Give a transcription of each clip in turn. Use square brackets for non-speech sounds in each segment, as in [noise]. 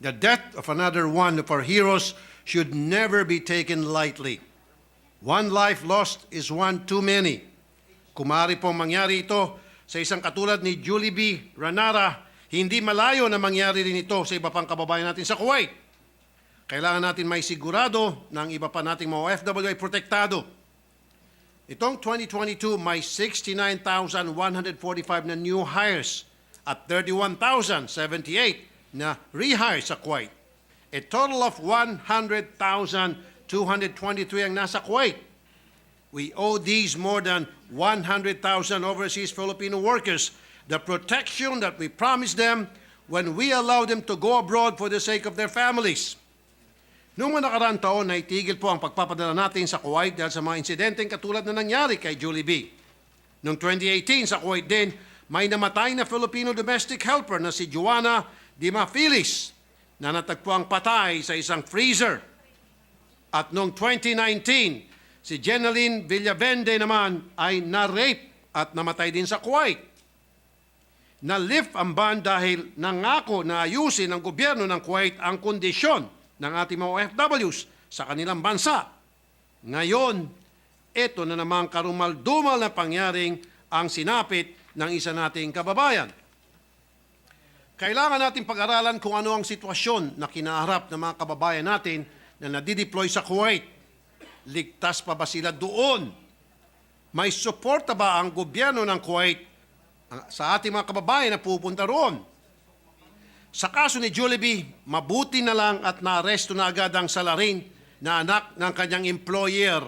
The death of another one of our heroes should never be taken lightly. One life lost is one too many. Kumari pong mangyari ito sa isang katulad ni Julie B. Ranara, hindi malayo na mangyari rin ito sa iba pang kababayan natin sa Kuwait. Kailangan natin may sigurado ang iba pa nating mga OFW ay protektado. Itong 2022 may 69,145 na new hires at 31,078 na rehires sa Kuwait. A total of 100,223 ang nasa Kuwait. We owe these more than 100,000 overseas Filipino workers the protection that we promised them when we allowed them to go abroad for the sake of their families. Noong mga nakaraang taon, naitigil po ang pagpapadala natin sa Kuwait dahil sa mga insidenteng katulad na nangyari kay Julie B. Noong 2018 sa Kuwait din, may namatay na Filipino domestic helper na si Joanna Dimafilis na natagpuang patay sa isang freezer. At noong 2019, si Jeneline Villavende naman ay na-rape at namatay din sa Kuwait. Na-lift ang ban dahil nangako na ayusin ng gobyerno ng Kuwait ang kondisyon ng ating mga OFWs sa kanilang bansa. Ngayon, ito na namang karumal-dumal na pangyaring ang sinapit ng isa nating kababayan. Kailangan natin pag-aralan kung ano ang sitwasyon na kinaharap ng mga kababayan natin na nadideploy sa Kuwait. Ligtas pa ba sila doon? May suporta ba ang gobyerno ng Kuwait ang- sa ating mga kababayan na pupunta roon? Sa kaso ni Jollibee, mabuti na lang at naaresto na agad ang salarin na anak ng kanyang employer.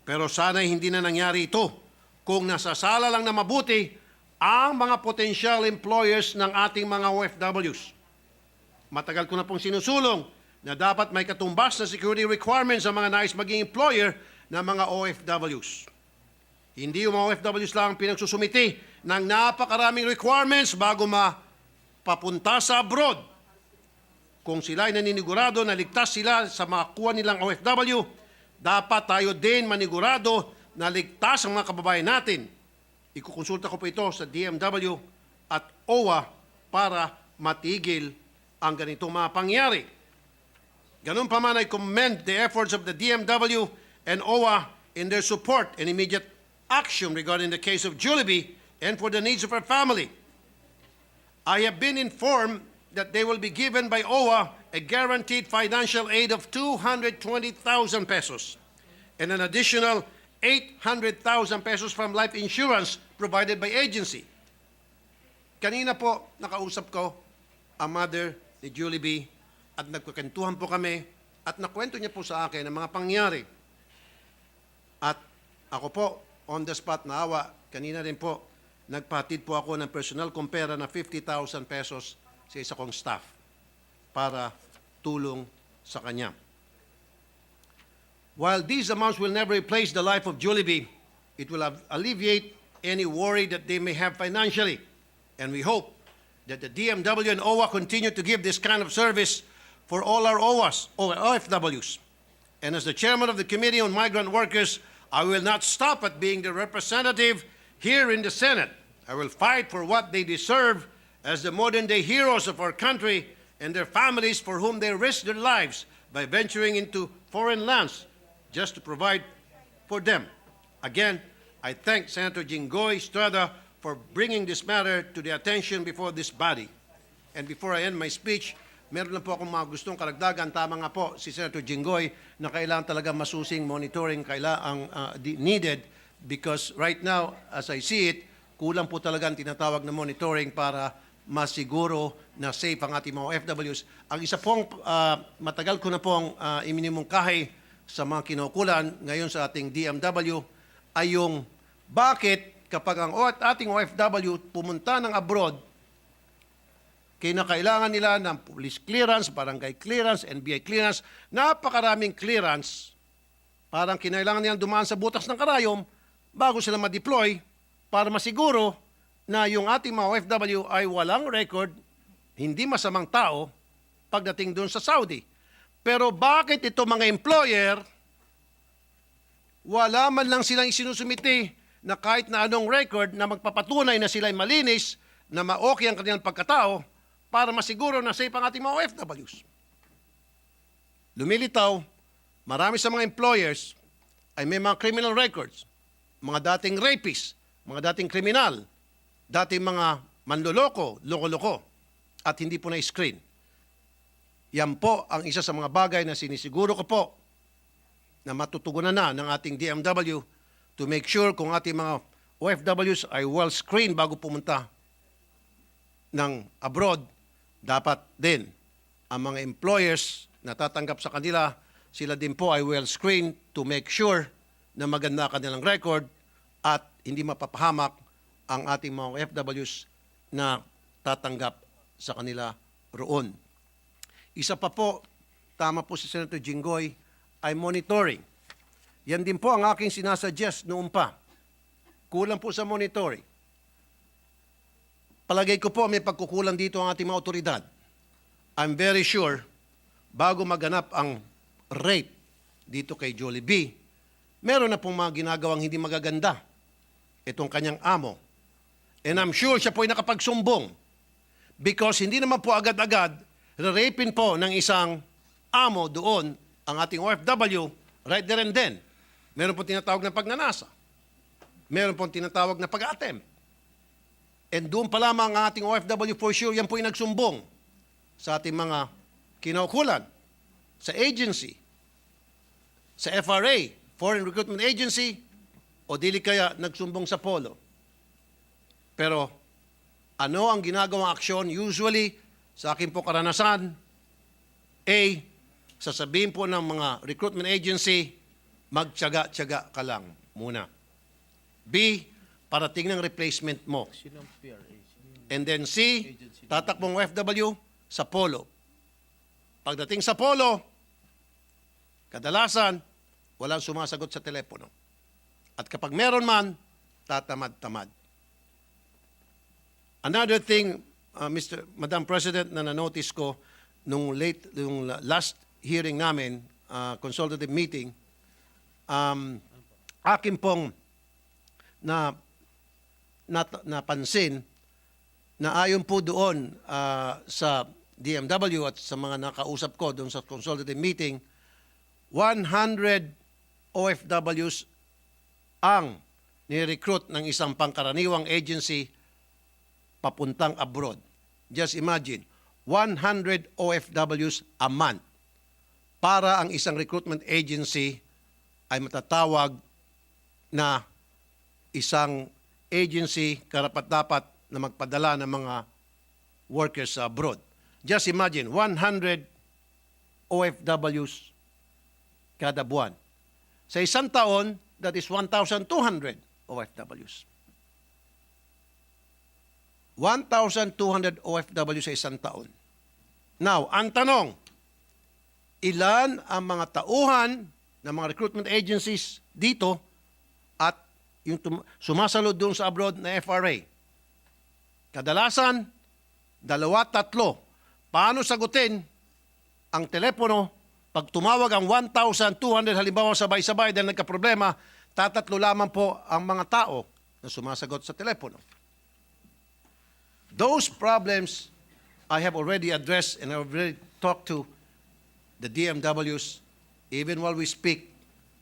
Pero sana hindi na nangyari ito kung nasasala lang na mabuti ang mga potential employers ng ating mga OFWs. Matagal ko na pong sinusulong na dapat may katumbas na security requirements sa mga nais maging employer ng mga OFWs. Hindi yung mga OFWs lang ang pinagsusumiti ng napakaraming requirements bago mapapunta sa abroad. Kung sila ay naninigurado na ligtas sila sa mga kuha nilang OFW, dapat tayo din manigurado na ligtas ang mga kababayan natin. Ikukonsulta ko po ito sa DMW at OWA para matigil ang ganitong mga pangyari. Ganun pa man, I commend the efforts of the DMW and OWA in their support and immediate action regarding the case of Juliby and for the needs of her family. I have been informed that they will be given by OWA a guaranteed financial aid of 220,000 pesos and an additional 800,000 pesos from life insurance provided by agency. Kanina po, nakausap ko ang mother ni Julie B. at nagkukwentuhan po kami at nakwento niya po sa akin ang mga pangyari. At ako po, on the spot, naawa, kanina rin po, nagpatid po ako ng personal kong pera na 50,000 pesos sa isa kong staff para tulong sa kanya. While these amounts will never replace the life of Jollibee, it will alleviate any worry that they may have financially. And we hope that the DMW and OWA continue to give this kind of service for all our OWAs, or OFWs. And as the chairman of the Committee on Migrant Workers, I will not stop at being the representative here in the Senate. I will fight for what they deserve as the modern day heroes of our country and their families for whom they risk their lives by venturing into foreign lands just to provide for them. Again, I thank Senator Jinggoy Estrada for bringing this matter to the attention before this body. And before I end my speech, meron lang po akong mga gustong karagdagan. Tama nga po si Senator Jinggoy na kailangan talaga masusing monitoring kailangan ang uh, di- needed because right now, as I see it, kulang po talaga ang tinatawag na monitoring para masiguro na safe ang ating mga OFWs. Ang isa pong uh, matagal ko na pong uh, iminimungkahi sa mga kinukulan ngayon sa ating DMW ay yung bakit kapag ang ating OFW pumunta ng abroad kinakailangan nila ng police clearance, barangay clearance, NBI clearance, napakaraming clearance. Parang kinailangan nilang dumaan sa butas ng karayom bago sila ma-deploy para masiguro na yung ating mga OFW ay walang record, hindi masamang tao pagdating doon sa Saudi. Pero bakit ito mga employer, wala man lang silang isinusumiti na kahit na anong record na magpapatunay na sila ay malinis, na ma-okay ang kanilang pagkatao, para masiguro na safe ang ating mga OFWs. Lumilitaw, marami sa mga employers ay may mga criminal records, mga dating rapists, mga dating kriminal, dating mga manloloko, loko-loko, at hindi po na-screen. Yan po ang isa sa mga bagay na sinisiguro ko po na matutugunan na ng ating DMW to make sure kung ating mga OFWs ay well screened bago pumunta ng abroad, dapat din ang mga employers na tatanggap sa kanila, sila din po ay well screened to make sure na maganda kanilang record at hindi mapapahamak ang ating mga OFWs na tatanggap sa kanila roon. Isa pa po, tama po si Senator Jinggoy, ay monitoring. Yan din po ang aking sinasuggest noon pa. Kulang po sa monitoring. Palagay ko po may pagkukulang dito ang ating mga otoridad. I'm very sure, bago maganap ang rape dito kay Jollibee, meron na pong mga ginagawang hindi magaganda itong kanyang amo. And I'm sure siya po ay nakapagsumbong because hindi naman po agad-agad rapin po ng isang amo doon ang ating OFW right there and then. Meron po tinatawag na pagnanasa. Meron po tinatawag na pag-attempt. And doon pa lamang ang ating OFW for sure, yan po yung nagsumbong sa ating mga kinaukulan, sa agency, sa FRA, Foreign Recruitment Agency, o dili kaya nagsumbong sa Polo. Pero ano ang ginagawang aksyon? Usually, sa akin po karanasan, A, sasabihin po ng mga recruitment agency, magtyaga-tyaga ka lang muna. B, parating ng replacement mo. And then C, tatakbong OFW sa polo. Pagdating sa polo, kadalasan, walang sumasagot sa telepono. At kapag meron man, tatamad-tamad. Another thing, uh, Mr. Madam President, na na-notice ko nung late, nung last hearing namin, uh, consultative meeting, um, akin pong na, nat- napansin na ayon po doon ah, sa DMW at sa mga nakausap ko doon sa consultative meeting, 100 OFWs ang ni-recruit ng isang pangkaraniwang agency papuntang abroad. Just imagine, 100 OFWs a month para ang isang recruitment agency ay matatawag na isang agency karapat-dapat na magpadala ng mga workers abroad. Just imagine, 100 OFWs kada buwan. Sa isang taon, that is 1,200 OFWs. 1,200 OFW sa isang taon. Now, ang tanong, ilan ang mga tauhan ng mga recruitment agencies dito at yung sumasalod doon sa abroad na FRA? Kadalasan, dalawa, tatlo. Paano sagutin ang telepono pag tumawag ang 1,200 halimbawa sabay-sabay dahil nagka-problema, tatatlo lamang po ang mga tao na sumasagot sa telepono. Those problems I have already addressed and I have already talked to the DMWs. Even while we speak,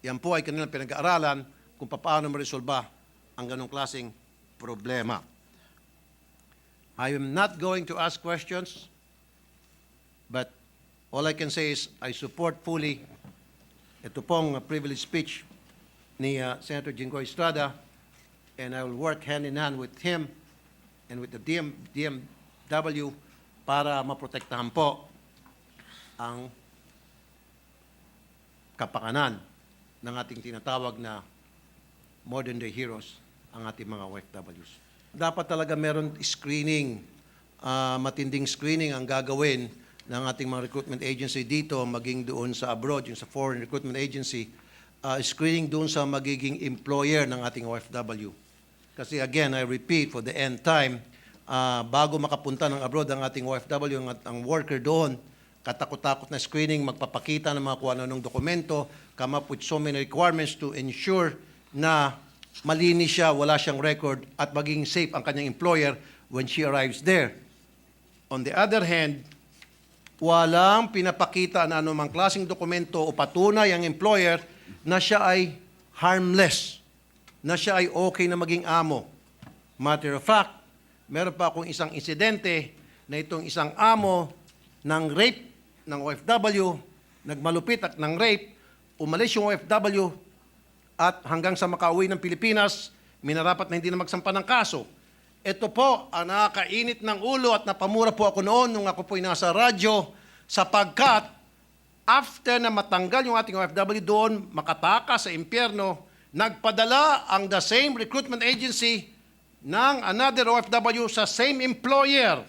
yan po ay kanilang pinag-aaralan kung paano maresolba ang ganong klaseng problema. I am not going to ask questions, but all I can say is I support fully ito pong uh, privilege speech ni uh, Senator Jinggoy Estrada, and I will work hand in hand with him and with the DM, DMW para maprotektahan po ang kapakanan ng ating tinatawag na modern day heroes, ang ating mga OFWs. Dapat talaga meron screening, ah, matinding screening ang gagawin ng ating mga recruitment agency dito, maging doon sa abroad, yung sa foreign recruitment agency, ah, screening doon sa magiging employer ng ating OFW. Kasi again, I repeat, for the end time, ah, bago makapunta ng abroad ang ating OFW, ang, ang worker doon, katakot-takot na screening, magpapakita ng mga kung ano ng dokumento, come up with so many requirements to ensure na malinis siya, wala siyang record, at maging safe ang kanyang employer when she arrives there. On the other hand, walang pinapakita na anumang klaseng dokumento o patunay ang employer na siya ay harmless, na siya ay okay na maging amo. Matter of fact, meron pa akong isang insidente na itong isang amo ng rape ng OFW, nagmalupit at ng rape, umalis yung OFW at hanggang sa makauwi ng Pilipinas, minarapat na hindi na magsampa ng kaso. Ito po ang nakakainit ng ulo at napamura po ako noon nung ako po'y nasa radyo sapagkat after na matanggal yung ating OFW doon, makataka sa impyerno, nagpadala ang the same recruitment agency ng another OFW sa same employer.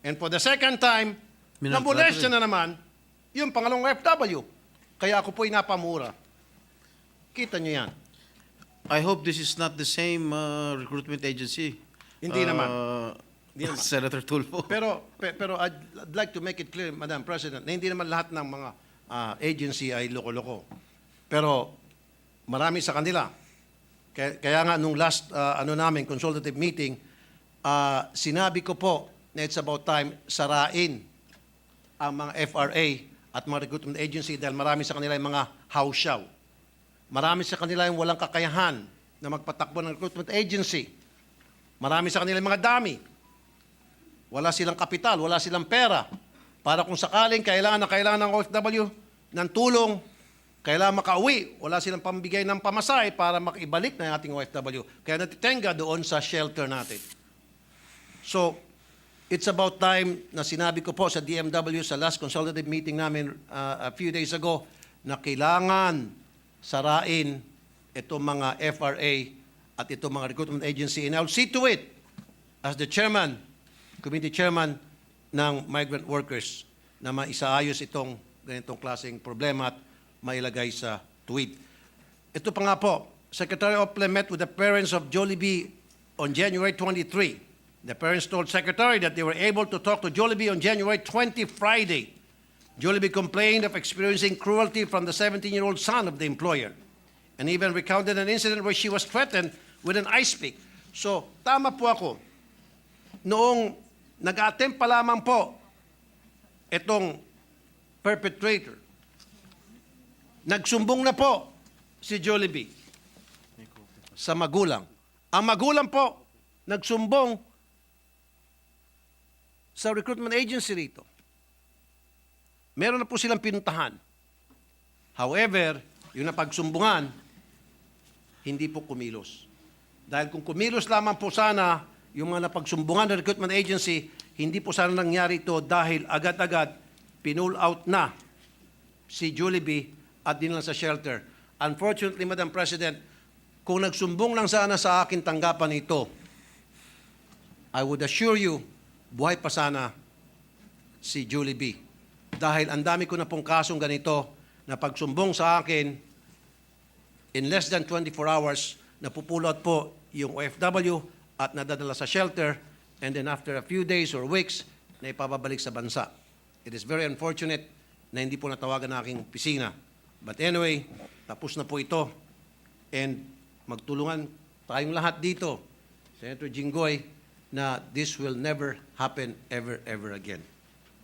And for the second time, namolestya na naman yung pangalong OFW. Kaya ako po'y napamura. Kita nyo yan. I hope this is not the same uh, recruitment agency. Hindi naman. Uh, Hindi naman. [laughs] Senator Tulfo. Pero pe- pero I'd, like to make it clear, Madam President, na hindi naman lahat ng mga ah, agency ay loko-loko. Pero marami sa kanila. Kaya, kaya nga nung last ah, ano namin consultative meeting, ah, sinabi ko po na it's about time sarain ang mga FRA at mga recruitment agency dahil marami sa kanila yung mga hausyaw. Marami sa kanila yung walang kakayahan na magpatakbo ng recruitment agency. Marami sa kanila yung mga dami. Wala silang kapital, wala silang pera. Para kung sakaling kailangan na kailangan ng OFW ng tulong, kailangan makauwi, wala silang pambigay ng pamasahe para makibalik na ating OFW. Kaya natitenga doon sa shelter natin. So, it's about time na sinabi ko po sa DMW sa last consultative meeting namin uh, a few days ago na kailangan sarain itong mga FRA at itong mga recruitment agency. And I'll see to it as the chairman, committee chairman ng migrant workers na maisaayos itong ganitong klaseng problema at mailagay sa tweet. Ito pa nga po, Secretary Ople met with the parents of Jollibee on January 23. The parents told Secretary that they were able to talk to Jollibee on January 20, Friday. Jollibee complained of experiencing cruelty from the 17-year-old son of the employer and even recounted an incident where she was threatened with an ice pick. So, tama po ako. Noong nag-attempt pa lamang po itong perpetrator, nagsumbong na po si Jollibee sa magulang. Ang magulang po, nagsumbong sa recruitment agency rito. Meron na po silang pinuntahan. However, yung napagsumbungan, hindi po kumilos. Dahil kung kumilos lamang po sana yung mga napagsumbungan ng recruitment agency, hindi po sana nangyari ito dahil agad-agad pinull out na si Jollibee at dinala sa shelter. Unfortunately, Madam President, kung nagsumbong lang sana sa akin tanggapan ito, I would assure you, buhay pa sana si Jollibee. Dahil ang dami ko na pong kasong ganito na pagsumbong sa akin, in less than 24 hours, napupulot po yung OFW at nadadala sa shelter and then after a few days or weeks, na ipababalik sa bansa. It is very unfortunate na hindi po natawagan na aking pisina. But anyway, tapos na po ito. And magtulungan tayong lahat dito, Senator Jinggoy, na this will never happen ever, ever again.